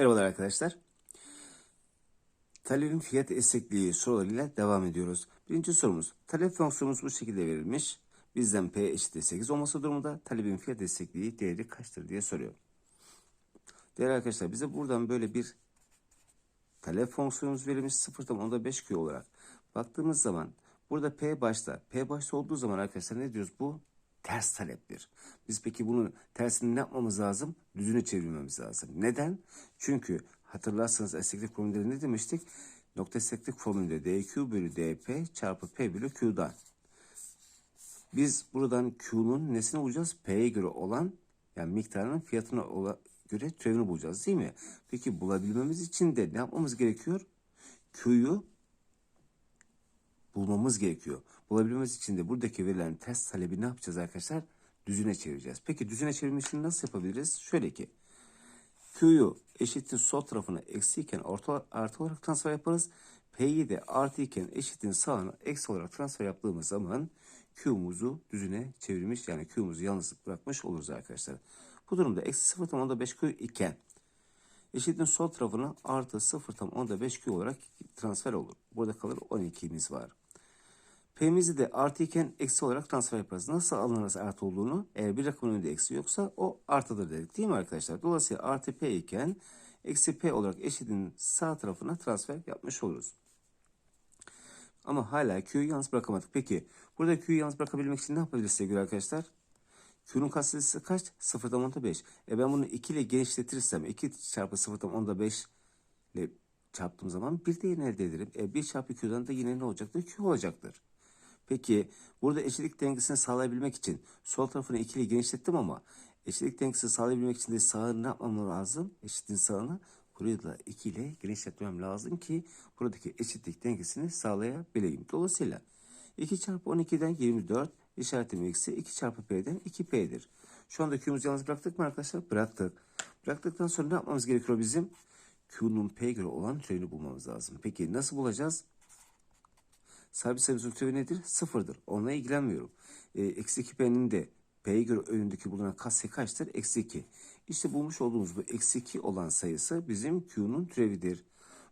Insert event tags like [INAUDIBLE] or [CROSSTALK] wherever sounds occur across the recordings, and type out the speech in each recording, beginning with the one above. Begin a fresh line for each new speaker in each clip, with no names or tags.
Merhabalar arkadaşlar. Talebin fiyat esnekliği sorularıyla devam ediyoruz. Birinci sorumuz. Talep fonksiyonumuz bu şekilde verilmiş. Bizden P eşittir 8 olması durumunda talebin fiyat esnekliği değeri kaçtır diye soruyor. Değerli arkadaşlar bize buradan böyle bir talep fonksiyonumuz verilmiş 0.5 Q olarak. Baktığımız zaman burada P başta. P başta olduğu zaman arkadaşlar ne diyoruz? Bu ters taleptir. Biz peki bunun tersini ne yapmamız lazım? Düzüne çevirmemiz lazım. Neden? Çünkü hatırlarsanız esneklik formülleri ne demiştik? Nokta esneklik formülünde dq bölü dp çarpı p bölü q'dan. Biz buradan q'nun nesini bulacağız? P'ye göre olan yani miktarının fiyatına göre türevini bulacağız değil mi? Peki bulabilmemiz için de ne yapmamız gerekiyor? Q'yu bulmamız gerekiyor. Bulabilmemiz için de buradaki verilen test talebi ne yapacağız arkadaşlar? Düzüne çevireceğiz. Peki düzüne çevirmek için nasıl yapabiliriz? Şöyle ki Q'yu eşittir sol tarafına eksi iken orta, artı olarak transfer yaparız. P'yi de artı iken eşittin sağına eksi olarak transfer yaptığımız zaman Q'muzu düzüne çevirmiş yani Q'muzu yalnız bırakmış oluruz arkadaşlar. Bu durumda eksi 0.5 Q iken eşitliğin sol tarafına artı 0.5 Q olarak transfer olur. Burada kalır 12'miz var. P'mizi de artı iken eksi olarak transfer yaparız. Nasıl alınırız artı olduğunu? Eğer bir rakamın önünde eksi yoksa o artıdır dedik değil mi arkadaşlar? Dolayısıyla artı P iken eksi P olarak eşitliğin sağ tarafına transfer yapmış oluruz. Ama hala Q'yu yalnız bırakamadık. Peki burada Q'yu yalnız bırakabilmek için ne yapabiliriz sevgili arkadaşlar? Q'nun katsayısı kaç? 0.5. E ben bunu 2 ile genişletirsem 2 çarpı 0.5 ile çarptığım zaman bir değerini elde ederim. E 1 çarpı Q'dan da yine ne olacaktır? Q olacaktır. Peki burada eşitlik dengesini sağlayabilmek için sol tarafını 2 ile genişlettim ama eşitlik dengesini sağlayabilmek için de sağını ne yapmam lazım? Eşitliğin sağını burayı da 2 ile genişletmem lazım ki buradaki eşitlik dengesini sağlayabileyim. Dolayısıyla 2 çarpı 12'den 24 işaretim eksi 2 çarpı p'den 2p'dir. Şu anda q'muzu yalnız bıraktık mı arkadaşlar? Bıraktık. Bıraktıktan sonra ne yapmamız gerekiyor bizim? Q'nun P göre olan türevini bulmamız lazım. Peki nasıl bulacağız? Sabit sayımızın türevi nedir? Sıfırdır. Onunla ilgilenmiyorum. E, eksi 2p'nin de P'ye göre önündeki bulunan katsayı kaçtır? Eksi 2. İşte bulmuş olduğumuz bu eksi 2 olan sayısı bizim Q'nun türevidir.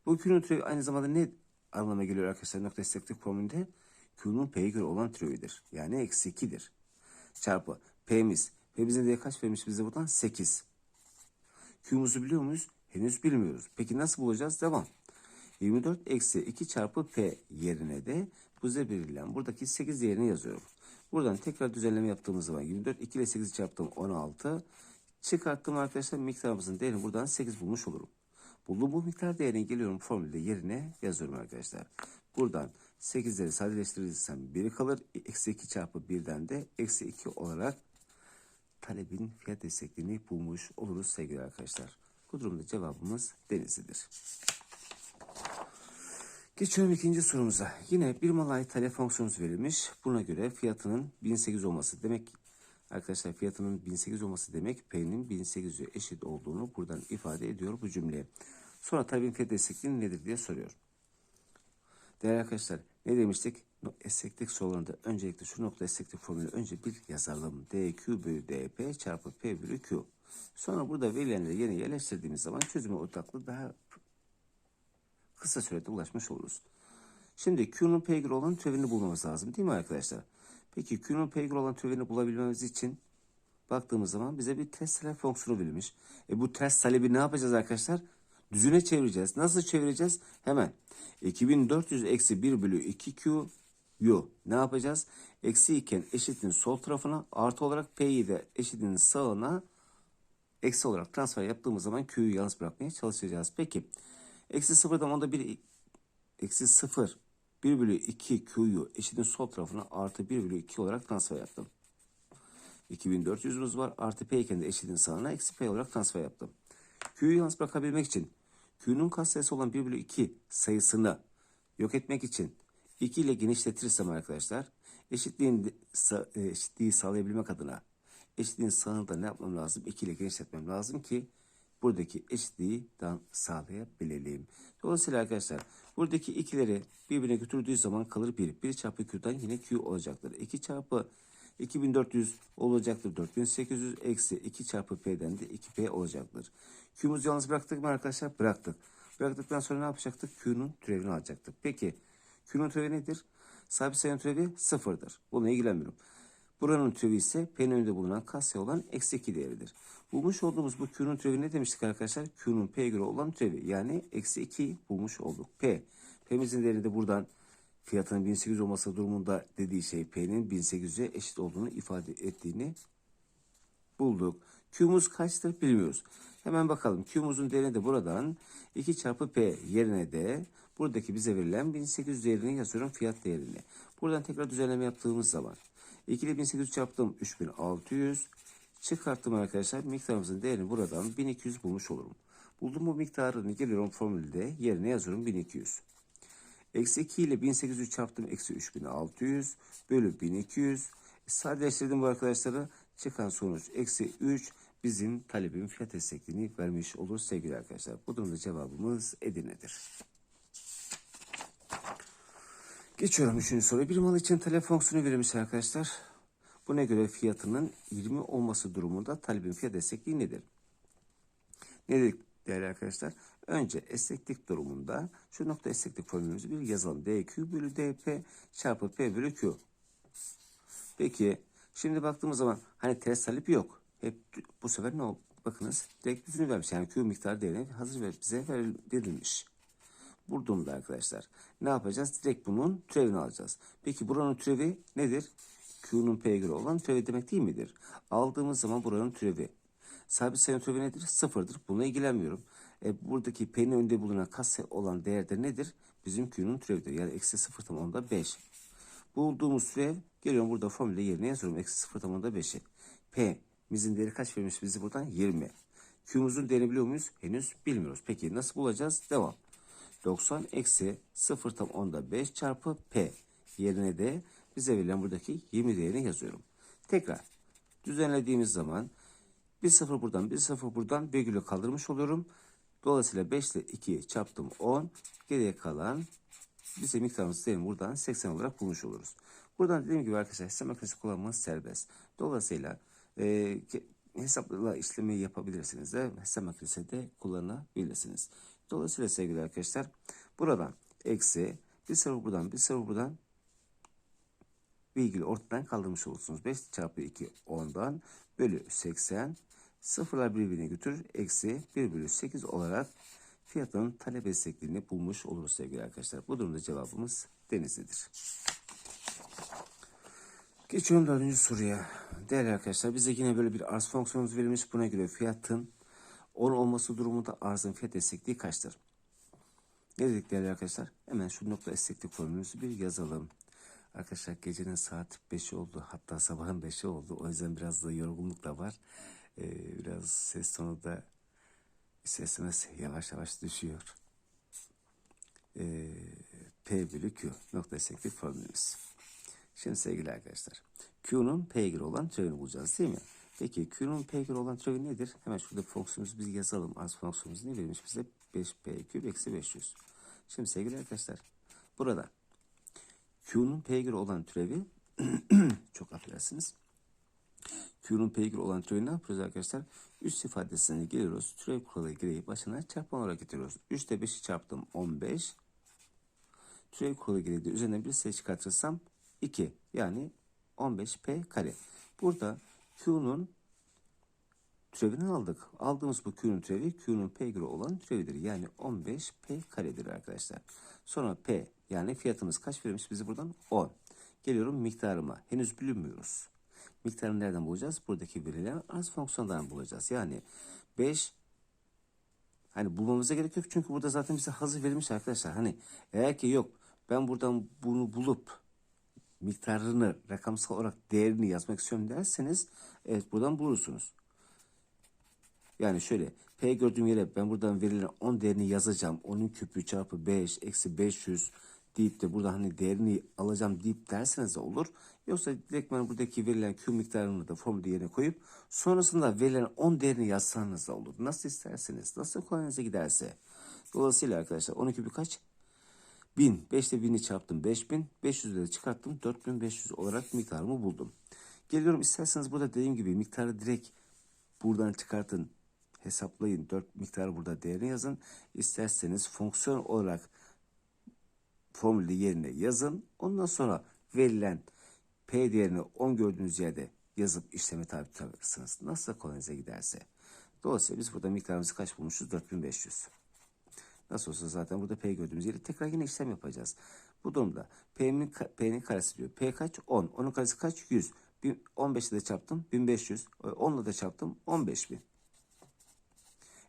Bu Q'nun türevi aynı zamanda ne anlamına geliyor arkadaşlar? Nokta esneklik formülünde Q'nun P'ye göre olan türevidir. Yani eksi 2'dir. Çarpı P'miz. P'mizin değeri kaç vermiş bize buradan? 8. Q'muzu biliyor muyuz? Henüz bilmiyoruz. Peki nasıl bulacağız? Devam. 24 eksi 2 çarpı P yerine de bize verilen buradaki 8 değerini yazıyorum. Buradan tekrar düzenleme yaptığımız zaman 24 2 ile 8'i çarptım 16. Çıkarttım arkadaşlar miktarımızın değerini buradan 8 bulmuş olurum. Bulduğum bu miktar değerini geliyorum formülde yerine yazıyorum arkadaşlar. Buradan 8'leri sadeleştirirsem 1 kalır. Eksi 2 çarpı 1'den de eksi 2 olarak talebin fiyat destekliğini bulmuş oluruz sevgili arkadaşlar. Bu durumda cevabımız Denizli'dir. Geçiyorum ikinci sorumuza. Yine bir malay talep fonksiyonumuz verilmiş. Buna göre fiyatının 1800 olması demek arkadaşlar fiyatının 1800 olması demek P'nin 1800'e eşit olduğunu buradan ifade ediyor bu cümleye. Sonra talebin fiyat destekliği nedir diye soruyor. Değerli arkadaşlar ne demiştik? Esneklik sorularında öncelikle şu nokta esneklik formülü önce bir yazalım. dq bölü dp çarpı p bölü q. Sonra burada verilenleri yerine yerleştirdiğimiz zaman çözüme ortaklığı daha kısa sürede ulaşmış oluruz. Şimdi Q'nun P göre olan türevini bulmamız lazım değil mi arkadaşlar? Peki Q'nun P göre olan türevini bulabilmemiz için baktığımız zaman bize bir test talep fonksiyonu verilmiş. E bu test talebi ne yapacağız arkadaşlar? Düzüne çevireceğiz. Nasıl çevireceğiz? Hemen 2400 eksi 1 bölü 2 Q Yu ne yapacağız? Eksi iken eşitin sol tarafına artı olarak P'yi de eşitin sağına eksi olarak transfer yaptığımız zaman Q'yu yalnız bırakmaya çalışacağız. Peki eksi sıfırdan onda bir eksi sıfır 1 bölü 2 Q'yu eşitin sol tarafına artı 1 bölü 2 olarak transfer yaptım. 2400'ümüz var. Artı P iken de eşitin sağına eksi P olarak transfer yaptım. Q'yu yalnız bırakabilmek için Q'nun katsayısı olan 1 bölü 2 sayısını yok etmek için 2 ile genişletirsem arkadaşlar eşitliğin, eşitliği sağlayabilmek adına eşitliğin sağını da ne yapmam lazım? 2 ile genişletmem lazım ki buradaki eşitliği sağlayabilelim. Dolayısıyla arkadaşlar buradaki ikileri birbirine götürdüğü zaman kalır 1. 1 çarpı Q'dan yine Q olacaktır. 2 çarpı 2400 olacaktır 4800 eksi 2 çarpı P'den de 2P olacaktır. Q'muzu yalnız bıraktık mı arkadaşlar? Bıraktık. Bıraktıktan sonra ne yapacaktık? Q'nun türevini alacaktık. Peki Q'nun türevi nedir? Sabit sayının türevi sıfırdır. Bununla ilgilenmiyorum. Buranın türevi ise P'nin önünde bulunan katsayı olan eksi 2 değeridir. Bulmuş olduğumuz bu Q'nun türevi ne demiştik arkadaşlar? Q'nun P'ye göre olan türevi. Yani eksi 2'yi bulmuş olduk. P. P'mizin değeri de buradan fiyatının 1800 olması durumunda dediği şey P'nin 1800'e eşit olduğunu ifade ettiğini bulduk. Q'muz kaçtır bilmiyoruz. Hemen bakalım. Q'muzun değerini de buradan 2 çarpı P yerine de buradaki bize verilen 1800 değerini yazıyorum fiyat değerini. Buradan tekrar düzenleme yaptığımız zaman 2 ile 1800 çarptım 3600 çıkarttım arkadaşlar. Miktarımızın değerini buradan 1200 bulmuş olurum. Buldum bu miktarını geliyorum formülde yerine yazıyorum 1200. Eksi 2 ile 1800 çarptım. Eksi 3600 bölü 1200. Sadeleştirdim bu arkadaşları. Çıkan sonuç eksi 3 bizim talebin fiyat destekliğini vermiş olur sevgili arkadaşlar. Bu durumda cevabımız Edirne'dir. Geçiyorum üçüncü soruya. Bir mal için talep fonksiyonu verilmiş arkadaşlar. Buna göre fiyatının 20 olması durumunda talebin fiyat destekliği nedir? Ne dedik değerli arkadaşlar? Önce esneklik durumunda şu nokta esneklik formülümüzü bir yazalım. dq bölü dp çarpı p bölü q. Peki şimdi baktığımız zaman hani ters talep yok. Hep bu sefer ne oldu? Bakınız direkt düzünü vermiş. Yani q miktar değerini hazır ve bize verilmiş. Bu durumda arkadaşlar ne yapacağız? Direkt bunun türevini alacağız. Peki buranın türevi nedir? Q'nun P'ye olan türevi demek değil midir? Aldığımız zaman buranın türevi. Sabit sayının türevi nedir? Sıfırdır. Bununla ilgilenmiyorum. E, buradaki P'nin önünde bulunan katsayı olan değer de nedir? Bizim Q'nun türevidir. Yani eksi sıfır tam onda 5. Bulduğumuz türev geliyorum burada formüle yerine yazıyorum. Eksi sıfır tam onda 5'i. P'mizin değeri kaç vermiş bizi buradan? 20. Q'muzun değerini biliyor muyuz? Henüz bilmiyoruz. Peki nasıl bulacağız? Devam. 90 eksi 0 tam onda 5 çarpı P yerine de bize verilen buradaki 20 değerini yazıyorum. Tekrar düzenlediğimiz zaman bir sıfır buradan bir sıfır buradan virgülü kaldırmış oluyorum. Dolayısıyla 5 ile 2'yi çarptım 10. Geriye kalan bize miktarımız değerini buradan 80 olarak bulmuş oluruz. Buradan dediğim gibi arkadaşlar hesap makinesi kullanmanız serbest. Dolayısıyla e, hesapla işlemi yapabilirsiniz de hesap makinesi de kullanabilirsiniz. Dolayısıyla sevgili arkadaşlar buradan eksi bir sıfır buradan bir sıfır buradan virgülü ortadan kaldırmış olursunuz. 5 çarpı 2 10'dan bölü 80 sıfırlar birbirine götürür. Eksi 1 bölü 8 olarak fiyatın talep esnekliğini bulmuş oluruz sevgili arkadaşlar. Bu durumda cevabımız Denizli'dir. Geçiyorum dördüncü soruya. Değerli arkadaşlar bize yine böyle bir arz fonksiyonumuz verilmiş. Buna göre fiyatın 10 olması durumunda arzın fiyat esnekliği kaçtır? Ne dedik değerli arkadaşlar? Hemen şu nokta esneklik formülümüzü bir yazalım. Arkadaşlar gecenin saat 5'i oldu. Hatta sabahın 5'i oldu. O yüzden biraz da yorgunluk da var. Ee, biraz ses tonu da sesimiz yavaş yavaş düşüyor. Ee, P bölü Q nokta esneklik formülümüz. Şimdi sevgili arkadaşlar. Q'nun P'ye göre olan türevini bulacağız değil mi? Peki Q'nun P'ye göre olan türevi nedir? Hemen şurada fonksiyonumuzu biz yazalım. Arz fonksiyonumuz ne verilmiş bize? 5P küp eksi 500. Şimdi sevgili arkadaşlar. Burada Q'nun P'ye göre olan türevi [CLEARS THROAT] çok affedersiniz. Q'nun P'ye göre olan türevi ne yapıyoruz arkadaşlar? Üst ifadesine geliyoruz. Türev kuralı gereği başına çarpma olarak getiriyoruz. 3 ile 5'i çarptım 15. Türev kuralı gereği de üzerinden bir sayı çıkartırsam 2. Yani 15P kare. Burada Q'nun türevini aldık. Aldığımız bu Q'nun türevi Q'nun P göre olan türevidir. Yani 15P karedir arkadaşlar. Sonra P yani fiyatımız kaç verilmiş bize buradan? 10. Geliyorum miktarıma. Henüz bilinmiyoruz. Miktarını nereden bulacağız? Buradaki verilen arz fonksiyonundan bulacağız. Yani 5 hani bulmamıza gerek yok. Çünkü burada zaten bize hazır verilmiş arkadaşlar. Hani eğer ki yok ben buradan bunu bulup miktarını rakamsal olarak değerini yazmak istiyorum derseniz evet buradan bulursunuz. Yani şöyle P gördüğüm yere ben buradan verilen 10 değerini yazacağım. 10'un küpü çarpı 5 eksi 500 deyip de burada hani değerini alacağım deyip derseniz de olur. Yoksa direkt ben buradaki verilen Q miktarını da formülde yerine koyup sonrasında verilen 10 değerini yazsanız da olur. Nasıl isterseniz, nasıl kolayınıza giderse. Dolayısıyla arkadaşlar 10'un küpü kaç? 1000. 5 ile 1000'i çarptım 5000. 500 ile çıkarttım 4500 olarak miktarımı buldum. Geliyorum isterseniz burada dediğim gibi miktarı direkt buradan çıkartın. Hesaplayın. 4 miktarı burada değerini yazın. İsterseniz fonksiyon olarak formülü yerine yazın. Ondan sonra verilen P değerini 10 gördüğünüz yerde yazıp işleme tabi tutarsınız. Nasıl kolayınıza giderse. Dolayısıyla biz burada miktarımızı kaç bulmuşuz? 4500. Nasıl olsa zaten burada P gördüğümüz yeri tekrar yine işlem yapacağız. Bu durumda P'nin, P'nin karesi diyor. P kaç? 10. Onun karesi kaç? 100. 15 ile de çarptım 1500. 10 ile de çarptım 15000.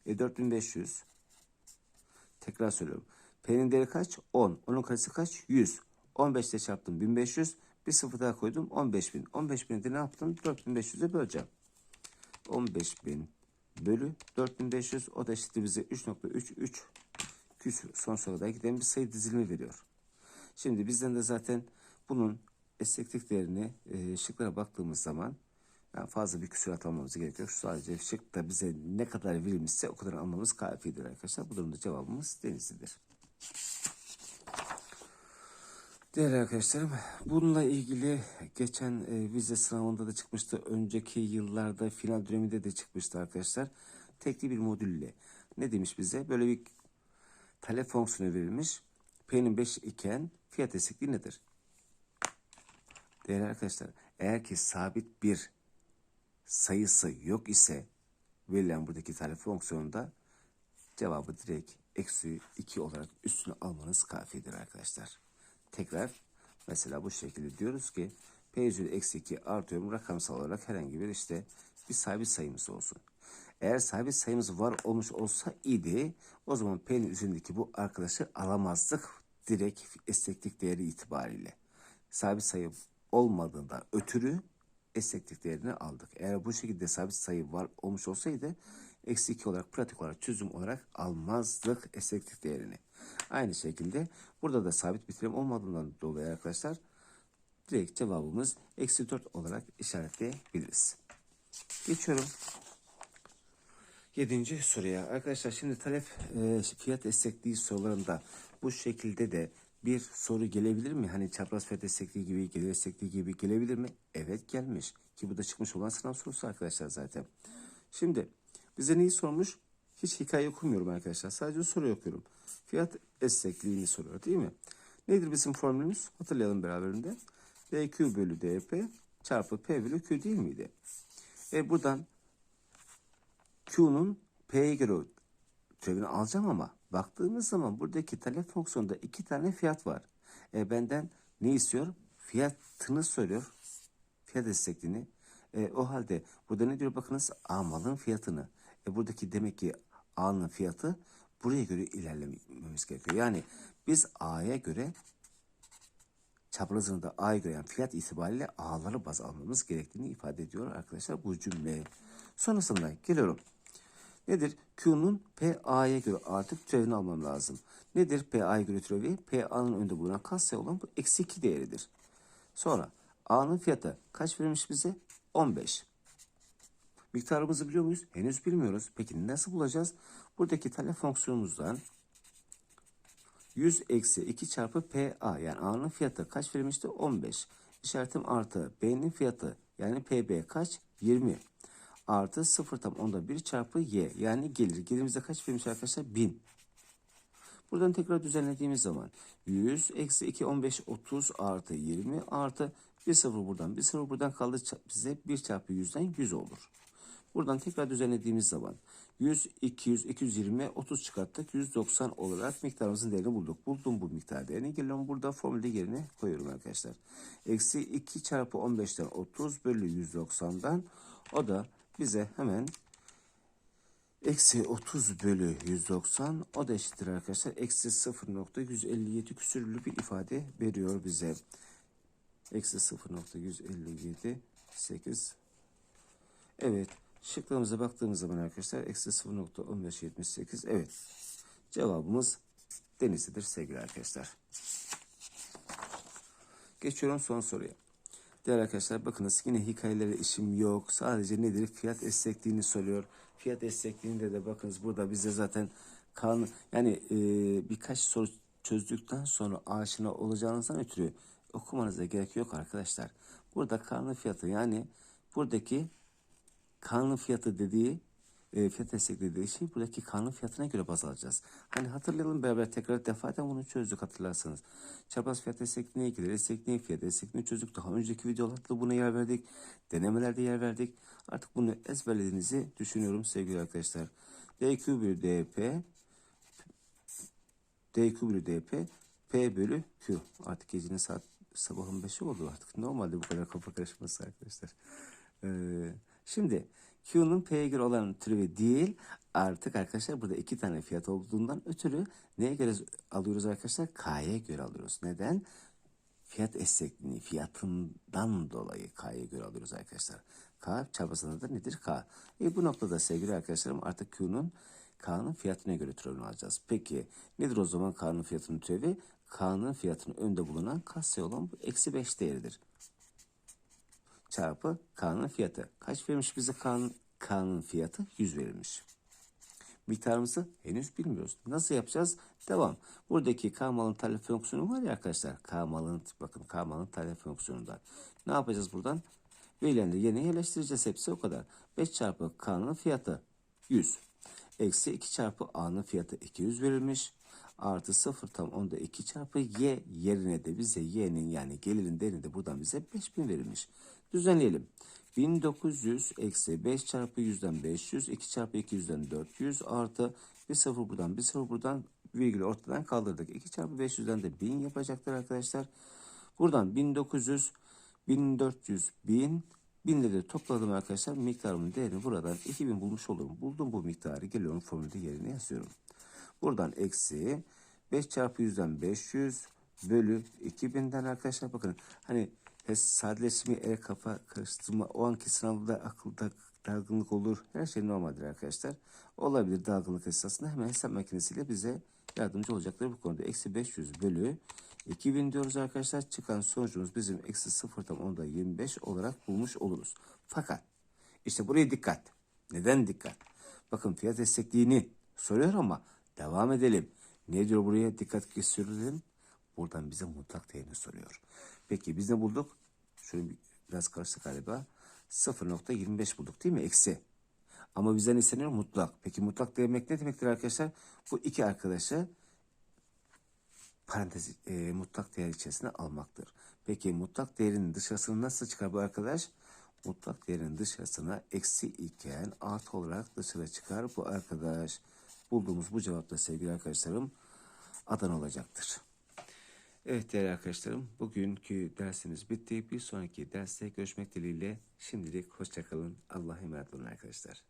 E 4500. Tekrar söylüyorum. P'nin değeri kaç? 10. Onun karesi kaç? 100. 15 ile çarptım 1500. Bir sıfır daha koydum 15000. 15000'i de ne yaptım? 4500'e böleceğim. 15000 bölü 4500 o da eşittir bize 3.33 küsür son soruda giden bir sayı dizilimi veriyor. Şimdi bizden de zaten bunun esneklik değerini e, şıklara baktığımız zaman yani fazla bir küsurat almamız gerekiyor. Sadece şıkta bize ne kadar verilmişse o kadar almamız kafidir arkadaşlar. Bu durumda cevabımız denizlidir. Değerli arkadaşlarım, bununla ilgili geçen e, vize sınavında da çıkmıştı. Önceki yıllarda final döneminde de çıkmıştı arkadaşlar. Tekli bir modülle. Ne demiş bize? Böyle bir talep fonksiyonu verilmiş. P'nin 5 iken fiyat esnekliği nedir? Değerli arkadaşlar, eğer ki sabit bir sayısı yok ise verilen buradaki talep fonksiyonunda cevabı direkt eksi 2 olarak üstüne almanız kafidir arkadaşlar. Tekrar mesela bu şekilde diyoruz ki p üzeri eksi 2 artıyorum rakamsal olarak herhangi bir işte bir sabit sayımız olsun. Eğer sabit sayımız var olmuş olsa idi o zaman p'nin üzerindeki bu arkadaşı alamazdık direkt esneklik değeri itibariyle. Sabit sayı olmadığında ötürü esneklik değerini aldık. Eğer bu şekilde sabit sayı var olmuş olsaydı eksi 2 olarak pratik olarak çözüm olarak almazdık esneklik değerini. Aynı şekilde burada da sabit bir terim olmadığından dolayı arkadaşlar direkt cevabımız eksi 4 olarak işaretleyebiliriz. Geçiyorum. Yedinci soruya. Arkadaşlar şimdi talep e, fiyat esnekliği sorularında bu şekilde de bir soru gelebilir mi? Hani çapraz fiyat esnekliği gibi, gelir esnekliği gibi gelebilir mi? Evet gelmiş. Ki bu da çıkmış olan sınav sorusu arkadaşlar zaten. Şimdi bize neyi sormuş? Hiç hikaye okumuyorum arkadaşlar. Sadece soru okuyorum. Fiyat esnekliğini soruyor değil mi? Nedir bizim formülümüz? Hatırlayalım beraberinde. DQ bölü DP çarpı P bölü Q değil miydi? E buradan Q'nun P'ye göre türevini alacağım ama baktığımız zaman buradaki talep fonksiyonunda iki tane fiyat var. E benden ne istiyor? Fiyatını söylüyor. Fiyat destekliğini. E, o halde burada ne diyor bakınız? A malın fiyatını. E buradaki demek ki A'nın fiyatı buraya göre ilerlememiz gerekiyor. Yani biz A'ya göre çaprazını da A'ya göre yani fiyat itibariyle A'ları baz almamız gerektiğini ifade ediyor arkadaşlar bu cümle. Sonrasında geliyorum. Nedir? Q'nun PA'ya göre artık türevini almam lazım. Nedir PA'ya göre türevi? PA'nın önünde bulunan katsayı olan bu eksi 2 değeridir. Sonra A'nın fiyatı kaç verilmiş bize? 15. Miktarımızı biliyor muyuz? Henüz bilmiyoruz. Peki nasıl bulacağız? Buradaki talep fonksiyonumuzdan 100 eksi 2 çarpı PA yani A'nın fiyatı kaç verilmişti? 15. İşaretim artı. B'nin fiyatı yani PB kaç? 20 artı 0 tam onda 1 çarpı y yani gelir. Gelirimizde kaç verilmiş arkadaşlar? 1000. Buradan tekrar düzenlediğimiz zaman 100 eksi 2 15 30 artı 20 artı 1 0 buradan 1 0 buradan kaldı bize 1 çarpı 100'den 100 olur. Buradan tekrar düzenlediğimiz zaman 100, 200, 220, 30 çıkarttık. 190 olarak miktarımızın değerini bulduk. Buldum bu miktar değerini. Geliyorum burada formülde yerine koyuyorum arkadaşlar. Eksi 2 çarpı 15'ten 30 bölü 190'dan o da bize hemen eksi 30 bölü 190 o da eşittir arkadaşlar. Eksi 0.157 küsürlü bir ifade veriyor bize. Eksi 0.157 8 Evet. Şıklarımıza baktığımız zaman arkadaşlar eksi 0.1578 evet. Cevabımız Denizli'dir sevgili arkadaşlar. Geçiyorum son soruya. Değerli arkadaşlar bakınız yine hikayelere işim yok. Sadece nedir? Fiyat esnekliğini soruyor. Fiyat esnekliğinde de bakınız burada bize zaten kan yani e, birkaç soru çözdükten sonra aşina olacağınızdan ötürü okumanıza gerek yok arkadaşlar. Burada kanun fiyatı yani buradaki kanun fiyatı dediği e, fiyat destekli dediği şey buradaki kanun fiyatına göre baz alacağız. Hani hatırlayalım beraber tekrar defaten bunu çözdük hatırlarsanız. Çapraz fiyat destekliğine ilgili destekliğin fiyat destekliğini çözdük. Daha önceki videolarda buna yer verdik. Denemelerde yer verdik. Artık bunu ezberlediğinizi düşünüyorum sevgili arkadaşlar. DQ bölü DP DQ bölü DP P bölü Q. Artık gecenin saat sabahın 5'i oldu artık. Normalde bu kadar kafa karışması arkadaşlar. Ee, şimdi Q'nun P'ye göre olan türevi değil artık arkadaşlar burada iki tane fiyat olduğundan ötürü neye göre alıyoruz arkadaşlar? K'ya göre alıyoruz. Neden? Fiyat esnekliğini fiyatından dolayı K'ya göre alıyoruz arkadaşlar. K çarpısında da nedir? K. E bu noktada sevgili arkadaşlarım artık Q'nun K'nın fiyatına göre türevini alacağız. Peki nedir o zaman K'nın fiyatının türevi? K'nın fiyatının önde bulunan katsayı olan bu eksi 5 değeridir. Çarpı K'nın fiyatı. Kaç verilmiş bize K'nın, K'nın fiyatı? 100 verilmiş. Miktarımızı henüz bilmiyoruz. Nasıl yapacağız? Devam. Buradaki K malın talep fonksiyonu var ya arkadaşlar. K malın bakın K malın talep fonksiyonundan. Ne yapacağız buradan? Verilenleri yerine yerleştireceğiz. Hepsi o kadar. 5 çarpı K'nın fiyatı 100. Eksi 2 çarpı A'nın fiyatı 200 verilmiş. Artı 0 tam onda 2 çarpı Y yerine de bize Y'nin yani gelirin değerini de buradan bize 5000 verilmiş. Düzenleyelim. 1900 eksi 5 çarpı 100'den 500, 2 çarpı 200'den 400 artı bir sıfır buradan bir sıfır buradan virgülü ortadan kaldırdık. 2 çarpı 500'den de 1000 yapacaktır arkadaşlar. Buradan 1900, 1400, 1000, 1000 de topladım arkadaşlar. Miktarımın değerini buradan 2000 bulmuş olurum. Buldum bu miktarı geliyorum formülde yerine yazıyorum. Buradan eksi 5 çarpı 100'den 500 bölü 2000'den arkadaşlar bakın hani sadeleşme, el kafa karıştırma o anki sınavda akılda dalgınlık olur. Her şey normaldir arkadaşlar. Olabilir dalgınlık esasında hemen hesap makinesiyle bize yardımcı olacaktır bu konuda. Eksi 500 bölü 2000 diyoruz arkadaşlar. Çıkan sonucumuz bizim eksi 0 tam onda 25 olarak bulmuş oluruz. Fakat işte buraya dikkat. Neden dikkat? Bakın fiyat destekliğini soruyor ama devam edelim. Ne diyor buraya dikkat gösterelim. Buradan bize mutlak değerini soruyor. Peki biz ne bulduk? Şöyle bir- biraz karıştık galiba. 0.25 bulduk değil mi? Eksi. Ama bizden isteniyor mutlak. Peki mutlak demek ne demektir arkadaşlar? Bu iki arkadaşı parantez e, mutlak değer içerisine almaktır. Peki mutlak değerin dışarısını nasıl çıkar bu arkadaş? Mutlak değerin dışarısına eksi iken artı olarak dışarı çıkar bu arkadaş. Bulduğumuz bu cevap da sevgili arkadaşlarım Adana olacaktır. Evet değerli arkadaşlarım bugünkü dersimiz bitti. Bir sonraki derste görüşmek dileğiyle şimdilik hoşçakalın. Allah'a emanet olun arkadaşlar.